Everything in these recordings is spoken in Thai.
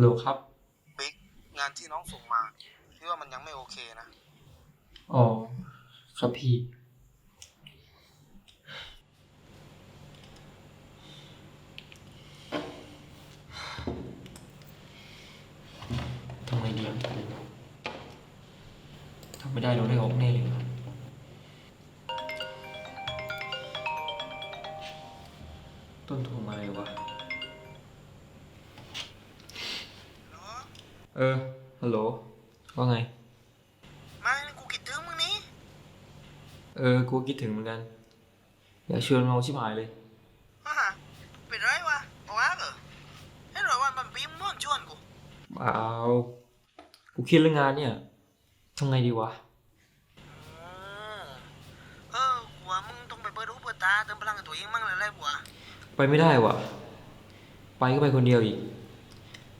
ฮัลโหลครับบิ๊กงานที่น้องส่งมาพี่ว่ามันยังไม่โอเคนะอ๋อครับพี่ ทำไงดีอะทำไม่ได้เราได้ออกแน่เลยว่ะต้นโทรมาเลยวะ เออ ฮัลโหล ว่าไงไม่กูคิดถึงมึงนี้เออ กูคิดถึงเหมือนกัน อยากชวนมาเอาชิบหายเลย ฮ่าเป็นไรวะว้าเหรอให้รอวันมันปีม่วนชวนกู เปล่า กูเครียดเรื่องงานเนี่ยทำไงดีวะเออกูว่ามึงต้องไปเปิดหูเปิดตาเติมพลังให้ตัวเองมั่งเลยแหละกูว่าไปไม่ได้วะไปก็ไปคนเดียวอีก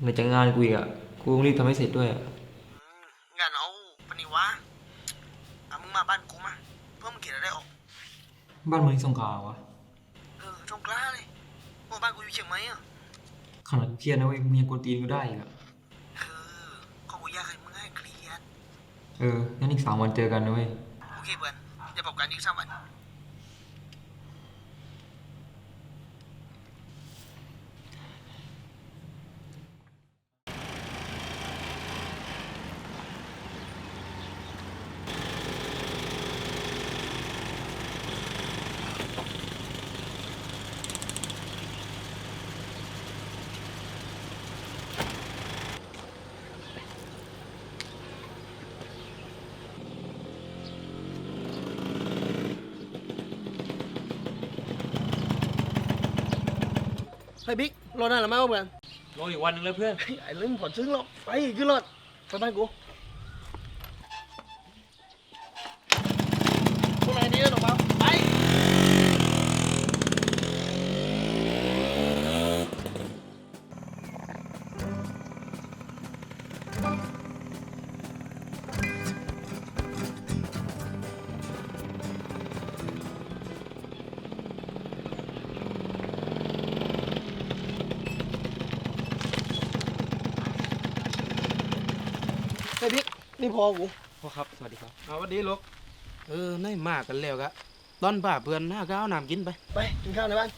ในจากงานกูอีกอะ กูต้องรีบทำให้เสร็จด้วยอะงั้นเอาปนิวะอะมึงมาบ้านกูมาเพื่อมึงเขียนอะไรออก บ้านมึงที่สงขลาวะเออตรงกล้าเลยว่าบ้านกูอยู่เชียงใหม่อะขนาดกูเครียดนะเว้ยมึงยังกวนตีนกูได้อีกอะเออเขากูอยากให้มึงให้เครียด เอองั้นอีกสามวันเจอกันนะเว้ย โอเคเพื่อนจะบอกกันอีกสามวัน ฮ้ยบิ๊กรถนั่นหรือไม่วะเพื่อนรออีกวันนึงแล้วเพื่อน ไอ้เรื่องผ่อนซึ้งหรอกไปขึ้นรถไปบ้านกู นี่พอกูพ่อครับ สวัสดีครับเอาวันดีลูกเออในมากกันแล้วกะตอนป่าเพื่อนหน้าก้าวน้ำกินไป ไปกินข้าวในบ้าน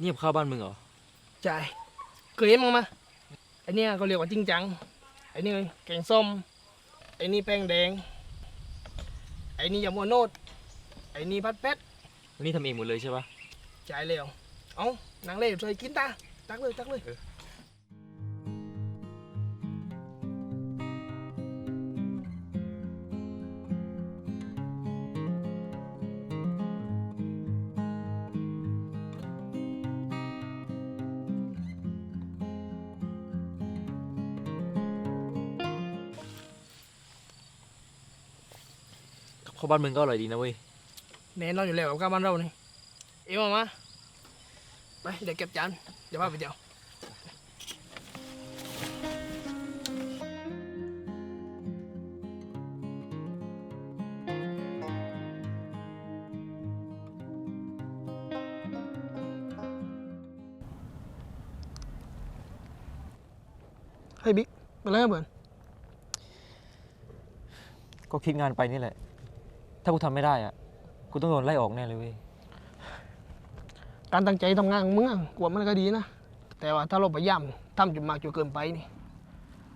นี่ข้าวบ้านมึงเหรอจ่ายเคยเห็นมั้งมาไอเนี้ยเขาเรียกว่าจริงจังไอนี่แกงส้มไอนี่แป้งแดง ไอนี่ยำมัวโนดไอนี่พัดเป็ด วันนี้ทำเองหมดเลยใช่ปะ จ่ายเร็วเอานางเล่ช่วยกินตาตักเลยตักเลยข้าวบ้านมึงก็อร่อยดีนะเว้ยแน่นอนอยู่แล้วกับข้าวบ้านเรานี่ เอ็มเอามาไปเดี๋ยวเก็บจานเดี๋ยวพาไปเดี๋ยวเฮ้ยบิ๊กเป็นไรกันเพื่อนก็คิดงานไปนี่แหละ ถ้ากูทำไม่ได้อะกูต้องโดนไล่ออกแน่เลยเว้ย การตั้งใจทำงานของมึงอะกลัวมันก็ดีนะ แต่ว่าถ้าเราพยายามทำจนมากจนเกินไปนี่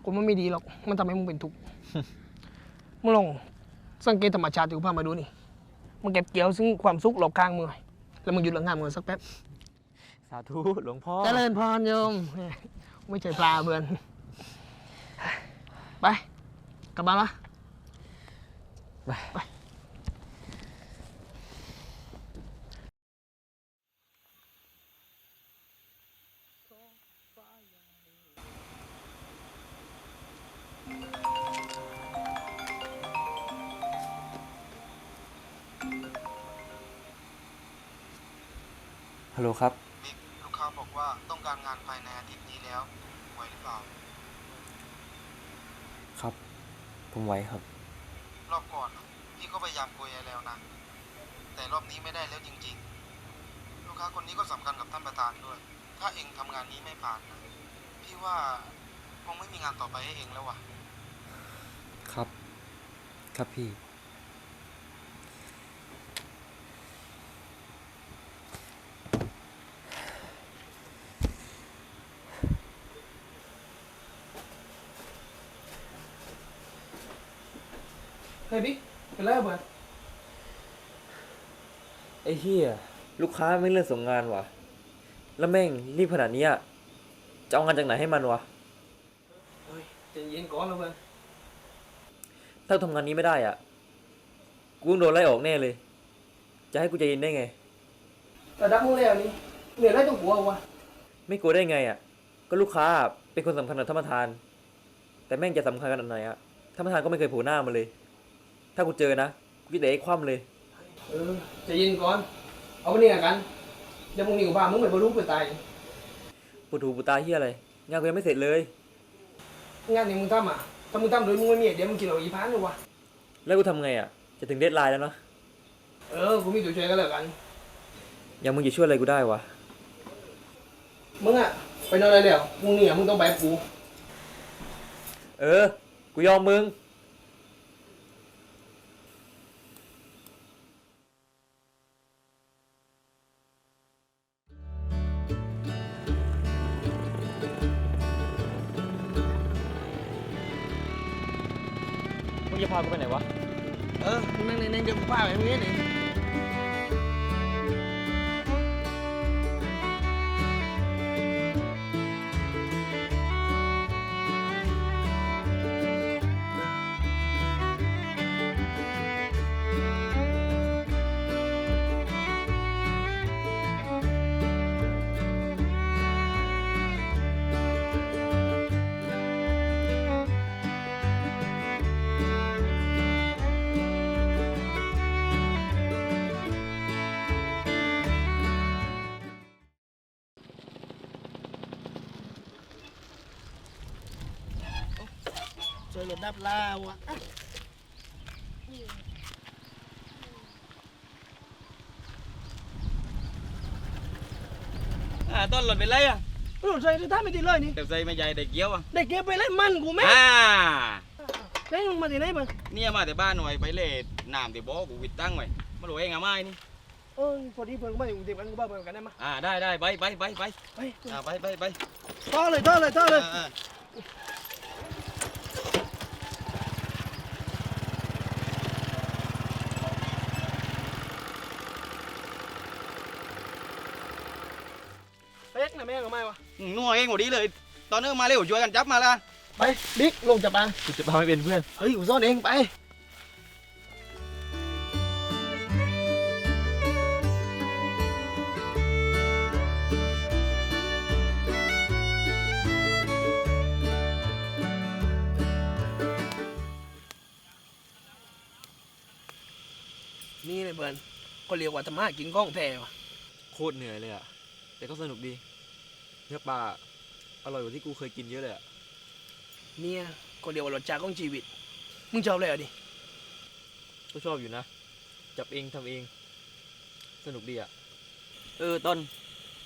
กูมันไม่ดีหรอก มันทำให้มึงเป็นทุกข์ มึงลองสังเกตธรรมชาติที่กูพามาดูนี่มันเก็บเกี่ยวซึ่งความสุขรอบข้างมึงไว้แล้วมึงหยุดเรื่องงานมึงสักแป๊บ สาธุหลวงพ่อ เจริญพรโยม ไม่ใช่ปลาเบือน ไป กลับบ้านละไป ฮัลโหลครับบิ๊กลูกค้าบอกว่าต้องการงานภายในอาทิตย์นี้แล้วไหวหรือเปล่า ครับ ผมไหวครับ รอบก่อนอะพี่ก็พยายามคุยแล้วนะ แต่รอบนี้ไม่ได้แล้วจริง ๆ ลูกค้าคนนี้ก็สำคัญกับท่านประธานด้วย ถ้าเองทำงานนี้ไม่ผ่านนะพี่ว่าคงไม่มีงานต่อไปให้เองแล้วว่ะครับ ครับพี่ เฮ้ยบิ๊กเป็นไรอะเบิร์ดไอ้เฮียลูกค้าไม่เลื่อนส่งงานวะแล้วแม่งรีบขนาดเนี้ยจะเอางานจากไหนให้มันวะเฮ้ยใจเย็นก่อนนะเบิร์ดถ้าทำงานนี้ไม่ได้อะ กูต้องโดนไล่ออกแน่เลย จะให้กูใจเย็นได้ไงระดับมึงแล้วนี่เหนื่อยไรต้องกลัววะไม่กลัวได้ไงอะ ก็ลูกค้าเป็นคนสำคัญกับท่านประธาน แต่แม่งจะสำคัญขนาดไหนอะท่านประธานก็ไม่เคยโผล่หน้ามาเลย ถ้ากูเจอนะกูจะเตะไอ้คว่ำเลย เออใจเย็นก่อน เอาไปนี่ละกันเดี๋ยวมึงหนีกับบ้านมึงไปบรรลุไปตายปูถูปูตาเฮียอะไร งานกูยังไม่เสร็จเลย งานที่มึงทำอะถ้ามึงทำโดยมึงไม่มีไอเดี๋ยวมึงกินเอาอีพันเลยวะแล้วกูทำไงอะ จะถึงเดทไลน์แล้วเนาะ เออกูมีตัวช่วยกันแล้วกันยังมึงจะช่วยอะไรกูได้วะ มึงอะไปนอนเลยเดี๋ยวมึงเนี่ยมึงต้องไปกับกู เออ กูยอมมึง จะพากูไปไหนวะ เออมึงนั่งในๆเดี๋ยวกูพาไปมึงเนี่ย อ่าได้มึงมาที่ไหนมึงเนี่ยมาแต่บ้านหน่อยไปเล่น้ำที่บ่อกูวิดตั้งไว้มาหลวเองอะไม่นี่เออพอดีเพื่อนกูมาอยู่กรุงเทพกันกูบ้าเพื่อนกันได้มาอ่าได้ได้ไปไปไปไปไปอ่าไปไปไปต่อเลยต่อเลยต่อเลย อ่าอ่า เป๊ กนะแม่งกับไม่วะอืมนัวเองหมดดีเลย ตอนนี้มาเร็วช่วยกันจับมาละไปบิ๊กลงจับปลากูจะพาไม่เป็นเพื่อน เฮ้ยกูซ่อนเองไปนี่เลยเบิร์นก็เรียกว่าธรรมะกินกล้องแท้วะโคตรเหนื่อยเลยอะแต่ก็สนุกดีเนื้อปลาอร่อยกว่าที่กูเคยกินเยอะเลยอะเนี่ยก็เรียกว่ารสชาติของชีวิต มึงชอบอะไรอะดิ ก็ชอบอยู่นะ จับเองทำเอง สนุกดีอะเออต้น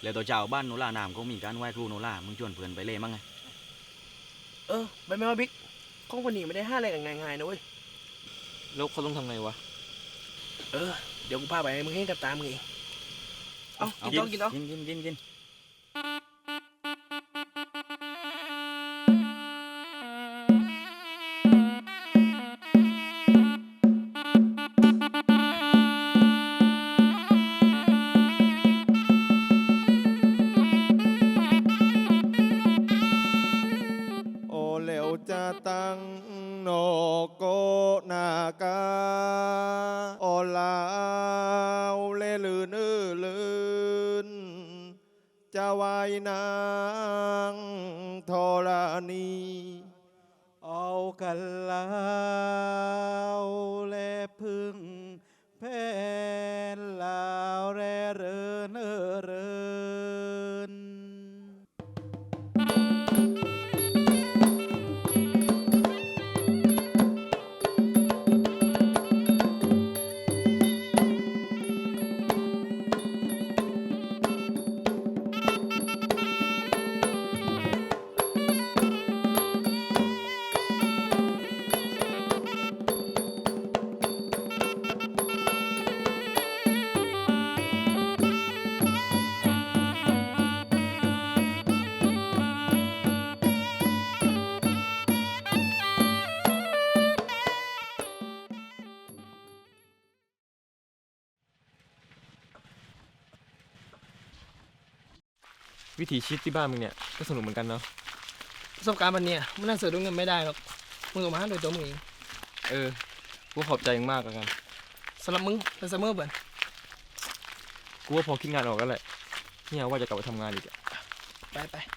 แล้วตัวเจ้าบ้านโนล่านามก็มีการไหว้ครูโนล่ามึงชวนเพื่อนไปเล่มั้งไงเออไปไหมวะบิ๊กของคนนี้ไม่ได้ห้าอะไรกันง่ายๆนะเว้ย แล้วเขาต้องทำไงวะ เออ เดี๋ยวกูพาไปมึงให้กับตามึงเอง เอากินต้องกินต้องกินกินกินกินายนางธรณีเอากันแล้วและพึ่งแผ่นลาวแรเรินเออเริน วิถีชีวิตที่บ้านมึงเนี่ยก็สนุกเหมือนกันเนาะประสบการณ์วันเนี้ยมันน่าเสือด้วยเงินไม่ได้หรอกมึงต้องมาหาโดยตัวมึงเองเออกูขอบใจมึงมากแล้วกันสำหรับมึงเป็นเสมอเบื่อนกูว่าพอคิดงานออกแล้วแหละเนี่ยว่าจะกลับไปทำงานอีกอะไปไปพี่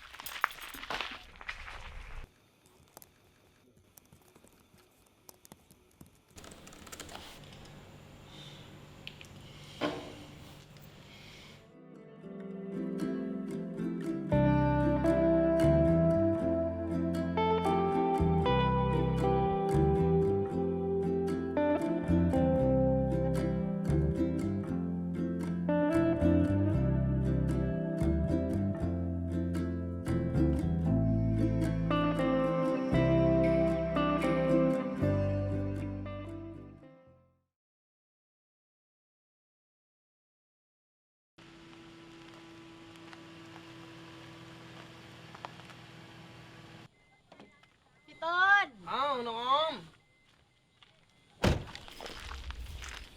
ต้นเอ้าน้องออม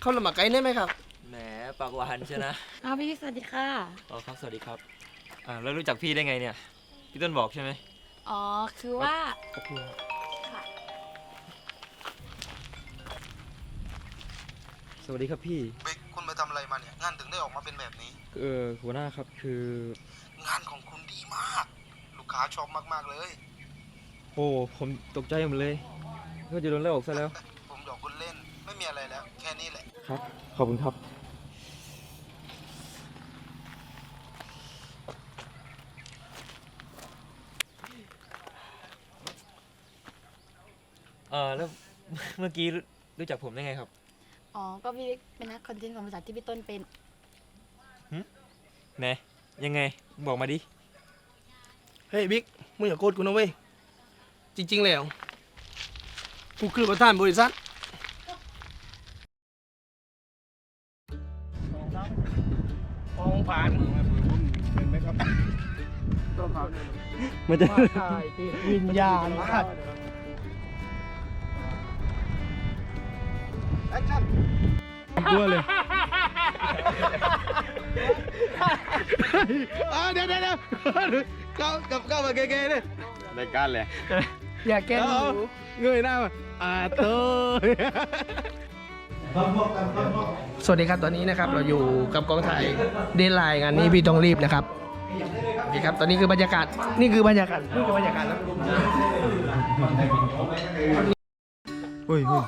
เข้าละหมาไกลได้ไหมครับ แหมปากหวานใช่นะอ้าวพี่สวัสดีค่ะ อ๋อครับสวัสดีครับอ่าแล้วรู้จักพี่ได้ไงเนี่ยพี่ต้นบอกใช่ไหมอ๋อ คือว่า ขอบคุณครับค่ะสวัสดีครับพี่บิ๊กคุณไปทำอะไรมาเนี่ย งานถึงได้ออกมาเป็นแบบนี้ เออหัวหน้าครับคืองานของคุณดีมาก ลูกค้าชอบมาก ๆ เลย โอ้ผมตกใจหมดเลยก็จะโดนไล่ออกซะแล้ว ผมหยอกคุณเล่นไม่มีอะไรแล้ว แค่นี้แหละ ครับ ขอบคุณครับ เออแล้ว เมื่อกี้รู้รู้จักผมได้ไงครับ อ๋อ ก็พี่เป็นนักคอนเทนต์ของบริษัทที่พี่ต้นเป็น ไหน ยังไง บอกมาดิ เฮ้ยบิ๊กมึงอย่าโกรธกูนะเว้ย จริงๆ แล้ว กูคือประธานบริษัทฟองผ่านมันจะมาถ่ายติดวิญญาณครับกลัวเลยเดี๋ยวเดี๋ยวเดี๋ยวเข้ากับเข้ามาเก๋ๆเลยได้การเลย อย่าแกล้งหนูเงยหน้ามาอาโตสวัสดีครับตอนนี้นะครับ เราอยู่กับกองถ่ายเดนไลน์งานนี้พี่ต้องรีบนะครับโอเคครับตอนนี้คือบรรยากาศนี่คือบรรยากาศนี่คือบรรยากาศนะเฮ้ยเฮ้ย